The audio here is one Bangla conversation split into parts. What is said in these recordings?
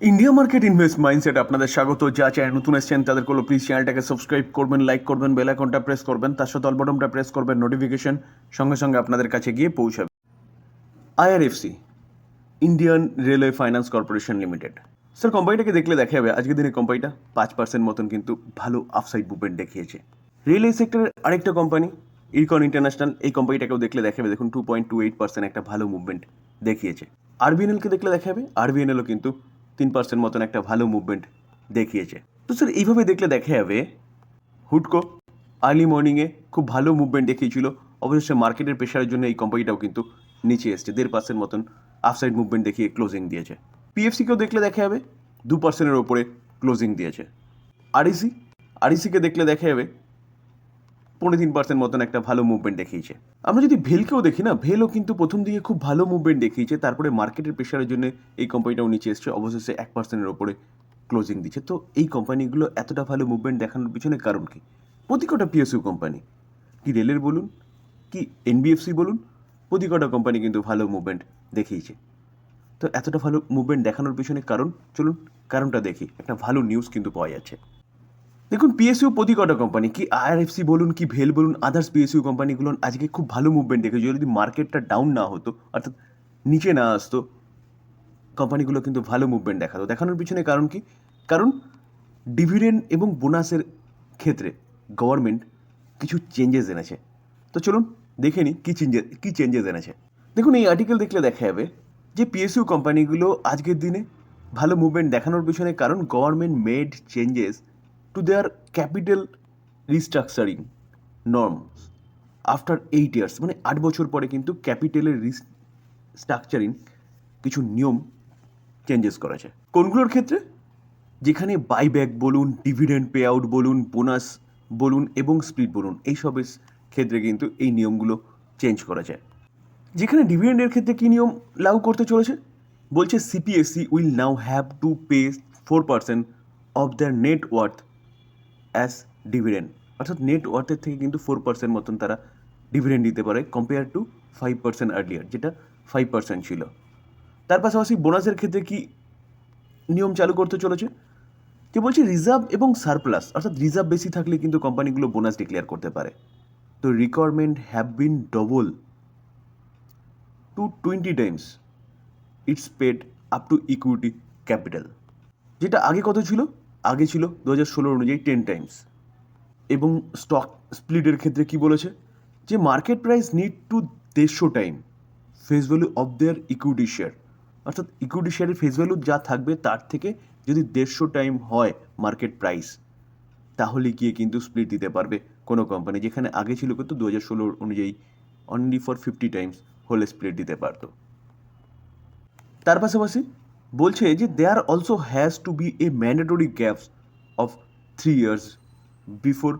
ইন্ডিয়া মার্কেট ইনভেস্ট মাইন্ডসেট আপনাদের স্বাগত। যা চ্যানেল নতুন এসেছেন, তাদের কোনো প্লিজ চ্যানেলটাকে সাবস্ক্রাইব করবেন লাইক করবেন বেল আইকনটা প্রেস করবেন, তার সাথে অলবটনটা প্রেস করবেন নোটিফিকেশন সঙ্গে সঙ্গে আপনাদের কাছে গিয়ে পৌঁছাবে। IRFC Indian railway finance corporation limited sir কোম্পানিটাকে দেখলে দেখা যাবে, আজকের দিনে কোম্পানিটা পাঁচ পার্সেন্ট মতন কিন্তু ভালো আফসাইড মুভমেন্ট দেখিয়েছে। রেলওয়ে সেক্টরের আরেকটা কোম্পানি ইরকন ইন্টারন্যাশনাল এই কোম্পানিটাকেও দেখলে দেখা যাবে, দেখুন two point two eight percent একটা ভালো মুভমেন্ট দেখিয়েছে। আরবিএনএলকে দেখলে দেখা যাবে আরবিএনএলও কিন্তু তিন পার্সেন্ট মতন একটা ভালো মুভমেন্ট দেখিয়েছে। তো স্যার এইভাবে দেখলে দেখা যাবে, হুটকো আর্লি মর্নিংয়ে খুব ভালো মুভমেন্ট দেখিয়েছিল। অবশ্যই মার্কেটের প্রেশারের জন্য এই কোম্পানিটাও কিন্তু নিচে এসছে। দেড় পার্সেন্ট মতন আফসাইড মুভমেন্ট দেখিয়ে ক্লোজিং দিয়েছে। পিএফসিকেও দেখলে দেখা যাবে, দু পার্সেন্টের ওপরে ক্লোজিং দিয়েছে। আরইসি আরইসিকে দেখলে দেখা যাবে পনেরো তিন পার্সেন্ট মতন একটা ভালো মুভমেন্ট দেখিয়েছে। আমরা যদি ভেলকেও দেখি না, ভেলও কিন্তু প্রথম দিকে খুব ভালো মুভমেন্ট দেখিয়েছে, তারপরে মার্কেটের প্রেশারের জন্য এই কোম্পানিটাও নিচে এসছে, অবশেষে এক পার্সেন্টের ওপরে ক্লোজিং দিচ্ছে। তো এই কোম্পানিগুলো এতটা ভালো মুভমেন্ট দেখানোর পিছনে কারণ কি? প্রতি কটা পিএসইউ কোম্পানি কি রেলের বলুন, কি এনবিএফসি বলুন প্রতি কটা কোম্পানি কিন্তু ভালো মুভমেন্ট দেখিয়েছে। তো এতটা ভালো মুভমেন্ট দেখানোর পিছনে কারণ, চলুন কারণটা দেখি, একটা ভালো নিউজ কিন্তু পাওয়া যাচ্ছে। দেখুন পিএসইউ প্রতি কটা কোম্পানি কি আইআরএফসি বলুন, কি ভেল বলুন আদার্স পিএসইউ কোম্পানিগুলো আজকে খুব ভালো মুভমেন্ট দেখেছে। যদি মার্কেটটা ডাউন না হতো, অর্থাৎ নিচে না আসতো কোম্পানিগুলো কিন্তু ভালো মুভমেন্ট দেখাতো। দেখানোর পিছনে কারণ কি? কারণ ডিভিডেন্ড এবং বোনাসের ক্ষেত্রে গভর্নমেন্ট কিছু চেঞ্জেস এনেছে। তো চলুন দেখে নিই কী চেঞ্জেস কী চেঞ্জেস এনেছে। দেখুন, এই আর্টিকেল দেখলে দেখা যাবে যে পিএসইউ কোম্পানিগুলো আজকের দিনে ভালো মুভমেন্ট দেখানোর পিছনে কারণ government made changes to their capital restructuring norms after eight years মানে আট বছর পরে কিন্তু ক্যাপিটালের রিস্ট্রাকচারিং কিছু নিয়ম চেঞ্জেস করেছে। কোনগুলোর ক্ষেত্রে? যেখানে বাইব্যাক বলুন ডিভিডেন্ড পে আউট বলুন বোনাস বলুন এবং স্প্লিট বলুন, এইসবের ক্ষেত্রে কিন্তু এই নিয়মগুলো চেঞ্জ করা যায় যেখানে ডিভিডেন্ডের ক্ষেত্রে কী নিয়ম লাগু করতে চলেছে? বলছে CPSC will now have to pay four percent of their net worth as dividend অর্থাৎ নেট ওয়ার্থের থেকে কিন্তু ফোর পার্সেন্ট মতন তারা ডিভিডেন্ড দিতে পারে compare to five percent earlier যেটা ফাইভ পার্সেন্ট ছিল। তার পাশাপাশি বোনাসের ক্ষেত্রে কি নিয়ম চালু করতে চলেছে? যে বলছে? রিজার্ভ এবং সারপ্লাস অর্থাৎ রিজার্ভ বেশি থাকলে কিন্তু কোম্পানিগুলো বোনাস ডিক্লেয়ার করতে পারে। তো requirement have been double to twenty times its paid up to equity capital যেটা আগে কত ছিল? আগে ছিল দু হাজার ষোলো অনুযায়ী টেন টাইমস এবং স্টক স্প্লিটের ক্ষেত্রে কি বলেছে? যে মার্কেট প্রাইস নিড টু দেড়শো time face value of their equity share অর্থাৎ ইকুইটি শেয়ারের ফেস ভ্যালু যা থাকবে তার থেকে যদি দেড়শো টাইম হয় মার্কেট প্রাইস তাহলে গিয়ে কিন্তু স্প্লিট দিতে পারবে কোনো কোম্পানি যেখানে আগে ছিল কিন্তু দু হাজার ষোলোর অনুযায়ী অনলি ফর ফিফটি টাইমস হলে স্প্লিট দিতে পারতো। তার পাশাপাশি বলছে যে there also has to be a mandatory gaps of three years before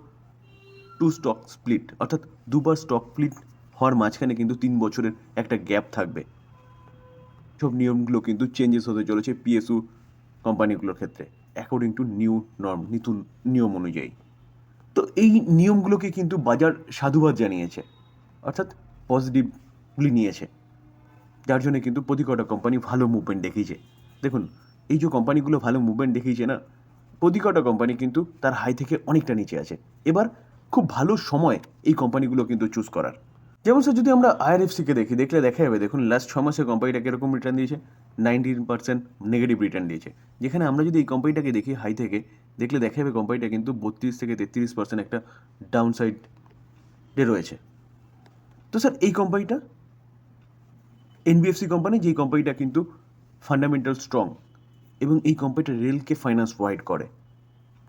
to stock split অর্থাৎ দুবার স্টক স্প্লিট হওয়ার মাঝখানে কিন্তু তিন বছরের একটা গ্যাপ থাকবে। সব নিয়মগুলো কিন্তু চেঞ্জেস হতে চলেছে পিএসইউ কোম্পানিগুলোর ক্ষেত্রে অ্যাকর্ডিং টু নিউ নর্ম নতুন নিয়ম অনুযায়ী। তো এই নিয়মগুলোকে কিন্তু বাজার সাধুবাদ জানিয়েছে, অর্থাৎ পজিটিভগুলি নিয়েছে। যার জন্য কিন্তু প্রতি কটা কোম্পানি ভালো মুভমেন্ট দেখিয়েছে। দেখুন, এই যে কোম্পানিগুলো ভালো মুভমেন্ট দেখিয়েছে না প্রতি কটা কোম্পানি কিন্তু তার হাই থেকে অনেকটা নিচে আছে। এবার খুব ভালো সময় এই কোম্পানিগুলো কিন্তু চুজ করার। যেমন স্যার যদি আমরা আইআরএফসিকে দেখি, দেখলে দেখা যাবে, দেখুন লাস্ট ছ মাসে কোম্পানিটা কীরকম রিটার্ন দিয়েছে? নাইনটিন পার্সেন্ট নেগেটিভ রিটার্ন দিয়েছে। যেখানে আমরা যদি এই কোম্পানিটাকে দেখি হাই থেকে, দেখলে দেখা যাবে কোম্পানিটা কিন্তু বত্রিশ থেকে তেত্রিশ পার্সেন্ট একটা ডাউন সাইডে রয়েছে। তো স্যার এই কোম্পানিটা এনবিএফসি কোম্পানি, যেই কোম্পানিটা কিন্তু ফান্ডামেন্টাল স্ট্রং এবং এই কোম্পানিটা রেলকে ফাইন্যান্স প্রোভাইড করে।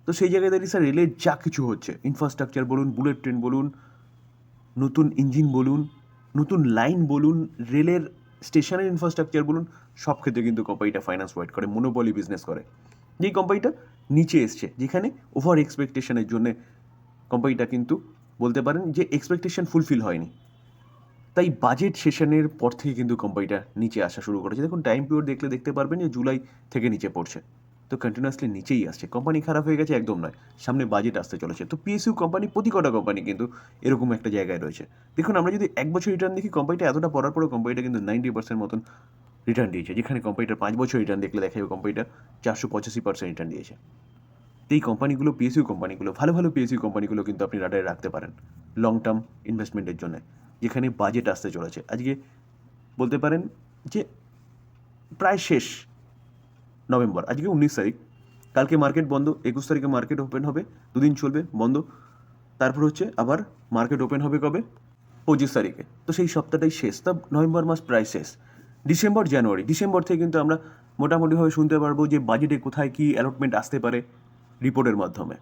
তো সেই জায়গায় দাঁড়িয়ে স্যার রেলের যা কিছু হচ্ছে ইনফ্রাস্ট্রাকচার বলুন বুলেট ট্রেন বলুন, নতুন ইঞ্জিন বলুন, নতুন লাইন বলুন রেলের স্টেশনের ইনফ্রাস্ট্রাকচার বলুন, সব ক্ষেত্রে কিন্তু কোম্পানিটা ফাইন্যান্স প্রোভাইড করে মনোপলি বিজনেস করে। যেই কোম্পানিটা নিচে এসছে, যেখানে ওভার এক্সপেকটেশনের জন্যে কোম্পানিটা কিন্তু বলতে পারেন যে এক্সপেকটেশন ফুলফিল হয়নি। তাই বাজেট সেশনের পর থেকে কিন্তু কোম্পানিটা নিচে আসা শুরু করেছে। দেখুন টাইম পিরিয়ড দেখলে দেখতে পারবেন যে জুলাই থেকে নিচে পড়ছে। তো কন্টিনিউয়াসলি নিচেই আসছে। কোম্পানি খারাপ হয়ে গেছে একদম নয়, সামনে বাজেট আসতে চলেছে। তো পিএসইউ কোম্পানি প্রতি কটা কোম্পানি কিন্তু এরকম একটা জায়গায় রয়েছে। দেখুন, আমরা যদি এক বছর রিটার্ন দেখি কোম্পানিটা এতটা পড়ার পরে কোম্পানিটা কিন্তু নাইনটি পার্সেন্ট মতন রিটার্ন দিয়েছে। যেখানে কোম্পানিটার পাঁচ বছর রিটার্ন দেখলে দেখা যাবে কোম্পানিটা চারশো পঁচাশি পার্সেন্ট রিটার্ন দিয়েছে। তো এই কোম্পানিগুলো পিএসইউ কোম্পানিগুলো ভালো ভালো পিএসইউ কোম্পানিগুলো কিন্তু আপনি রাডারে রাখতে পারেন লং টার্ম ইনভেস্টমেন্টের জন্য। যেখানে বাজেট আসতে চলেছে। আজকে বলতে পারেন যে প্রায় শেষ নভেম্বর, আজকে উনিশ তারিখ। কালকে মার্কেট বন্ধ, একুশ তারিখে মার্কেট ওপেন হবে, দুদিন চলবে, বন্ধ। তারপর হচ্ছে আবার মার্কেট ওপেন হবে কবে? পঁচিশ তারিখে। তো সেই সপ্তাহটাই শেষ, তা নভেম্বর মাস প্রায় শেষ। ডিসেম্বর, জানুয়ারি, ডিসেম্বর থেকে কিন্তু আমরা মোটামুটিভাবে শুনতে পারব যে বাজেটে কোথায় কী অ্যালটমেন্ট আসতে পারে রিপোর্টের মাধ্যমে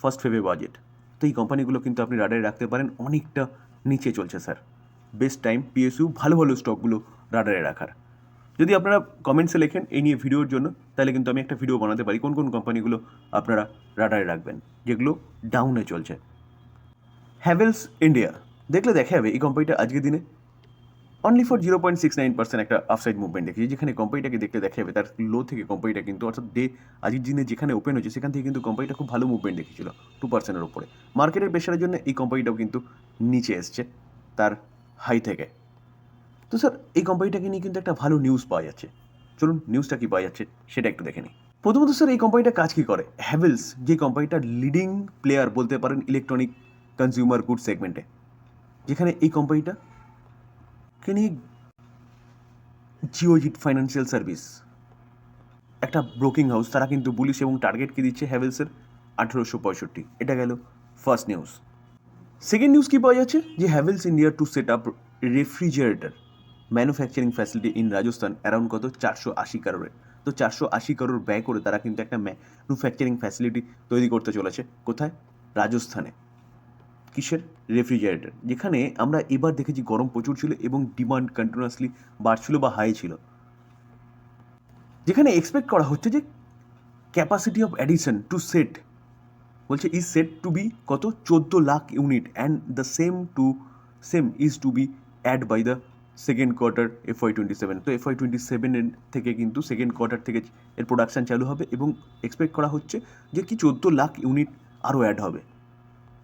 ফার্স্ট ফেবে বাজেট তো এই কোম্পানিগুলো কিন্তু আপনি রাডারে রাখতে পারেন, অনেকটা নিচে চলছে, স্যার। বেস্ট টাইম পিএসইউ ভালো ভালো স্টকগুলো রাডারে রাখার। যদি আপনারা কমেন্টসে লেখেন এই নিয়ে ভিডিওর জন্য, তাহলে কিন্তু আমি একটা ভিডিও বানাতে পারি, কোন কোন কোম্পানিগুলো আপনারা রাডারে রাখবেন, যেগুলো ডাউনে চলছে। হ্যাভেলস ইন্ডিয়া দেখলে দেখা যাবে এই কোম্পানিটা আজকের দিনে only for zero point six nine percent একটা আফসাইড মুভমেন্ট দেখেছি যেখানে কোম্পানিটাকে দেখতে দেখা যাবে, তার লো থেকে কোম্পানিটা কিন্তু, অর্থাৎ ডে আজকের দিনে যেখানে ওপেন হয়েছে, সেখান থেকে কিন্তু কোম্পানিটা খুব ভালো মুভমেন্ট দেখেছিল টু পার্সেন্টের উপরে। মার্কেটের প্রেশারের জন্য এই কোম্পানিটাও কিন্তু নিচে এসছে, তার হাই থেকে। তো স্যার এই কোম্পানিটাকে নিয়ে কিন্তু একটা ভালো নিউজ পাওয়া যাচ্ছে। চলুন নিউজটা কি পাওয়া যাচ্ছে, সেটা একটু দেখে নিই। প্রথমত স্যার এই কোম্পানিটা কাজ কী করে? হ্যাভেলস যে কোম্পানিটা লিডিং প্লেয়ার বলতে পারেন ইলেকট্রনিক কনজিউমার গুড সেগমেন্টে যেখানে এই কোম্পানিটা কে নিয়ে জিওজিট ফাইন্যান্সিয়াল সার্ভিস একটা ব্রোকিং হাউস তারা কিন্তু পুলিশ এবং টার্গেট কি দিচ্ছে? হ্যাভেলসের আঠেরোশো পঁয়ষট্টি। এটা গেল ফার্স্ট নিউজ সেকেন্ড নিউজ কী পাওয়া যাচ্ছে? যে Havells India to set up refrigerator manufacturing facility in Rajasthan around কত? চারশো আশি কারোরের তো চারশো আশি কারোর ব্যয় করে তারা কিন্তু একটা ম্যানুফ্যাকচারিং ফ্যাসিলিটি তৈরি করতে চলেছে। কোথায়? রাজস্থানে। কিসের? রেফ্রিজারেটর যেখানে আমরা এবার দেখেছি গরম প্রচুর ছিল এবং ডিমান্ড কন্টিনিউয়াসলি বাড়ছিল বা হাই ছিল। যেখানে এক্সপেক্ট করা হচ্ছে যে capacity of addition to set বলছে ইজ সেট টু বি কত? চোদ্দ lakh unit and the same to same is to be add by the second quarter F Y twenty seven তো এফ ওয়াই টোয়েন্টি সেভেনের থেকে কিন্তু সেকেন্ড কোয়ার্টার থেকে এর প্রোডাকশান চালু হবে এবং এক্সপেক্ট করা হচ্ছে যে কি? চোদ্দ লাখ ইউনিট আরও অ্যাড হবে।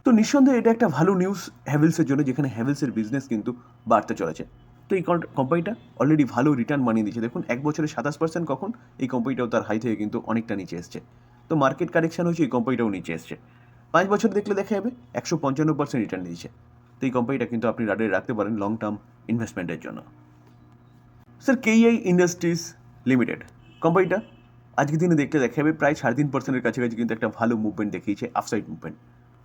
তো নিঃসন্দেহে এটা একটা ভালো নিউজ হ্যাভেলসের জন্য, যেখানে হ্যাভেলসের বিজনেস কিন্তু বাড়তে চলেছে। তো এই কোম্পানিটা অলরেডি ভালো রিটার্ন বানিয়ে দিচ্ছে দেখুন, এক বছরে সাতাশ পার্সেন্ট কখন, এই কোম্পানিটাও তার হাই থেকে কিন্তু অনেকটা নিচে এসছে। তো মার্কেট কারেকশন হয়েছে, এই কোম্পানিটাও নিচে এসছে। পাঁচ বছর দেখলে দেখা যাবে, একশো পঞ্চান্ন পার্সেন্ট রিটার্ন দিয়েছে। তো এই কোম্পানিটা কিন্তু আপনি রাডারে রাখতে পারেন লং টার্ম ইনভেস্টমেন্টের জন্য। স্যার কেইআই ইন্ডাস্ট্রিজ লিমিটেড কোম্পানিটা আজকের দিনে দেখতে দেখা যাবে, প্রায় সাড়ে তিন পার্সেন্টের কাছাকাছি কিন্তু একটা ভালো মুভমেন্ট দেখিয়েছে আফসাইড মুভমেন্ট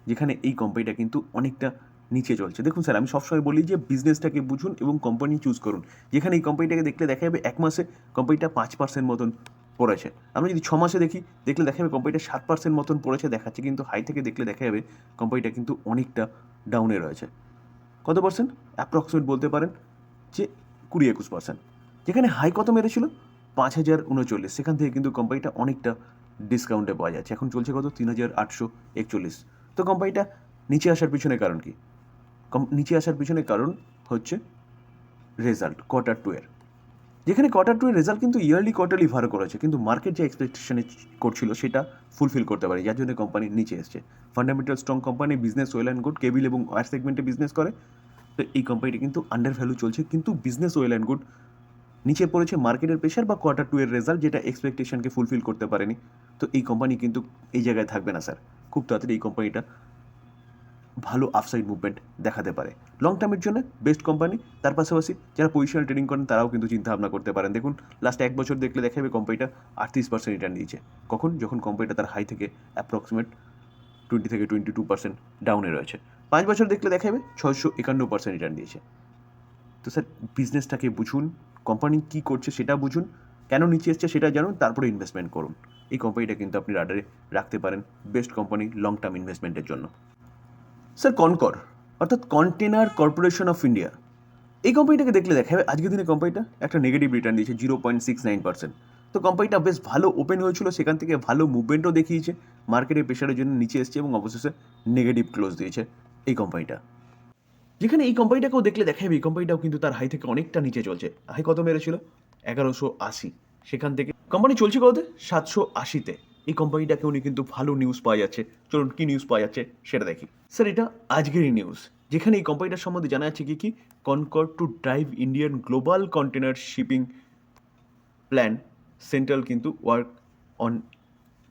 যেখানে এই কোম্পানিটা কিন্তু অনেকটা নিচে চলছে। দেখুন স্যার আমি সবসময় বলি যে বিজনেসটাকে বুঝুন এবং কোম্পানি চুজ করুন। যেখানে এই কোম্পানিটাকে দেখলে দেখা যাবে এক মাসে কোম্পানিটা পাঁচ পার্সেন্ট মতন পড়েছে। আমরা যদি ছ মাসে দেখি, দেখলে দেখা যাবে কোম্পানিটা সাত পার্সেন্ট মতন পড়েছে, দেখাচ্ছে। কিন্তু হাই থেকে দেখলে দেখা যাবে কোম্পানিটা কিন্তু অনেকটা ডাউনে রয়েছে। কত পার্সেন্ট অ্যাপ্রক্সিমেট বলতে পারেন যে কুড়ি একুশ পার্সেন্ট যেখানে হাই কত মেরেছিল? পাঁচ হাজার উনচল্লিশ। সেখান থেকে কিন্তু কোম্পানিটা অনেকটা ডিসকাউন্টে পাওয়া যাচ্ছে। এখন চলছে কত? তিন হাজার আটশো একচল্লিশ। তো কোম্পানিটা নিচে আসার পিছনে কারণ কি? নিচে আসার পিছনে কারণ হচ্ছে রেজাল্ট কোয়ার্টার টু এর। যেখানে কোয়ার্টার টু এর রেজাল্ট কিন্তু ইয়ারলি কোয়ার্টারলি ভালো করেছে, কিন্তু মার্কেট যে এক্সপেকটেশনে করছিল সেটা ফুলফিল করতে পারে যার জন্য কোম্পানি নিচে এসছে। Fundamental strong company business well and good cable এবং ওয়ার সেগমেন্টে বিজনেস করে। তো এই কোম্পানিটা কিন্তু আন্ডার ভ্যালু চলছে, কিন্তু বিজনেস ওয়েল অ্যান্ড গুড নিচে পড়েছে মার্কেটের প্রেশার বা কোয়ার্টার টু এর রেজাল্ট যেটা এক্সপেকটেশনকে ফুলফিল করতে পারেনি। তো এই কোম্পানি কিন্তু এই জায়গায় থাকবে না স্যার খুব তাড়াতাড়ি এই কোম্পানিটা ভালো আফসাইড মুভমেন্ট দেখাতে পারে। লং টার্মের জন্য বেস্ট কোম্পানি তার পাশাপাশি যারা পজিশনাল ট্রেডিং করেন, তারাও কিন্তু চিন্তা ভাবনা করতে পারেন। দেখুন লাস্ট এক বছর দেখলে দেখা যাবে কোম্পানিটা আটত্রিশ পার্সেন্ট রিটার্ন দিয়েছে। কখন? যখন কোম্পানিটা তার হাই থেকে অ্যাপ্রক্সিমেট টোয়েন্টি থেকে টোয়েন্টি টু পার্সেন্ট ডাউনে রয়েছে। পাঁচ বছর দেখলে দেখা যাবে ছয়শো একান্ন পার্সেন্ট রিটার্ন দিয়েছে। তো স্যার বিজনেসটাকে বুঝুন কোম্পানি কী করছে সেটা বুঝুন। কেন নিচে এসছে সেটা জানুন, তারপরে ইনভেস্টমেন্ট করুন। এই কোম্পানিটা কিন্তু আপনি রাডারে রাখতে পারেন বেস্ট কোম্পানি লং টার্ম ইনভেস্টমেন্টের জন্য। স্যার কনকর অর্থাৎ কন্টেনার কর্পোরেশন অফ ইন্ডিয়া এই কোম্পানিটাকে দেখলে দেখা যাবে আজকের দিনে কোম্পানিটা একটা নেগেটিভ রিটার্ন দিয়েছে zero point six nine percent তো কোম্পানিটা বেশ ভালো ওপেন হয়েছিল, সেখান থেকে ভালো মুভমেন্টও দেখিয়েছে মার্কেটের প্রেশারের জন্য নিচে এসছে এবং অবশেষে নেগেটিভ ক্লোজ দিয়েছে এই কোম্পানিটা যেখানে এই কোম্পানিটাকেও দেখলে দেখা যাবে এই কোম্পানিটাও কিন্তু তার হাই থেকে অনেকটা নিচে চলছে। হাই কত মেরেছিল? এগারোশো আশি। সেখান থেকে কোম্পানি চলছে কত? সাতশো আশিতে। এই কোম্পানিটাকে উনি কিন্তু ভালো নিউজ পাওয়া যাচ্ছে। চলুন, কী নিউজ পাওয়া যাচ্ছে সেটা দেখি। স্যার এটা আজকেরই নিউজ যেখানে এই কোম্পানিটার সম্বন্ধে জানা যাচ্ছে কি কি? Concor to drive Indian global container shipping plan central কিন্তু ওয়ার্ক অন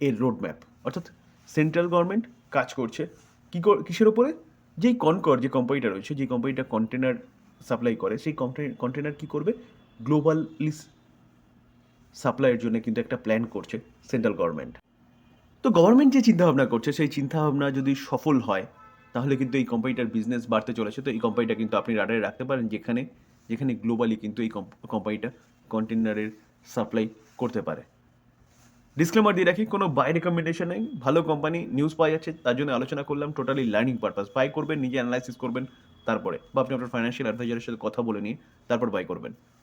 এর রোড ম্যাপ অর্থাৎ সেন্ট্রাল গভর্নমেন্ট কাজ করছে। কী কিসের ওপরে? যেই কনকর যে কোম্পানিটা রয়েছে যে কোম্পানিটা কন্টেনার সাপ্লাই করে, সেই কন্টেনার কী করবে? গ্লোবালি সাপ্লাইয়ের জন্য কিন্তু একটা প্ল্যান করছে সেন্ট্রাল গভর্নমেন্ট তো গভর্নমেন্ট যে চিন্তাভাবনা করছে, সেই চিন্তাভাবনা যদি সফল হয়, তাহলে কিন্তু এই কোম্পানিটার বিজনেস বাড়তে চলেছে। তো এই কোম্পানিটা কিন্তু আপনি রাডারে রাখতে পারেন যেখানে যেখানে গ্লোবালি কিন্তু এই কোম্পানিটা কন্টেনারের সাপ্লাই করতে পারে। ডিসক্লেমার দিয়ে রাখি, কোনো বাই রেকমেন্ডেশন নেই। ভালো কোম্পানি নিউজ পাওয়া যাচ্ছে, তার জন্য আলোচনা করলাম টোটালি লার্নিং পারপাস বাই করবেন, নিজে অ্যানালাইসিস করবেন, তারপরে। বা আপনি আপনার ফাইন্যান্সিয়াল অ্যাডভাইজারের সাথে কথা বলে নিয়ে তারপর বাই করবেন।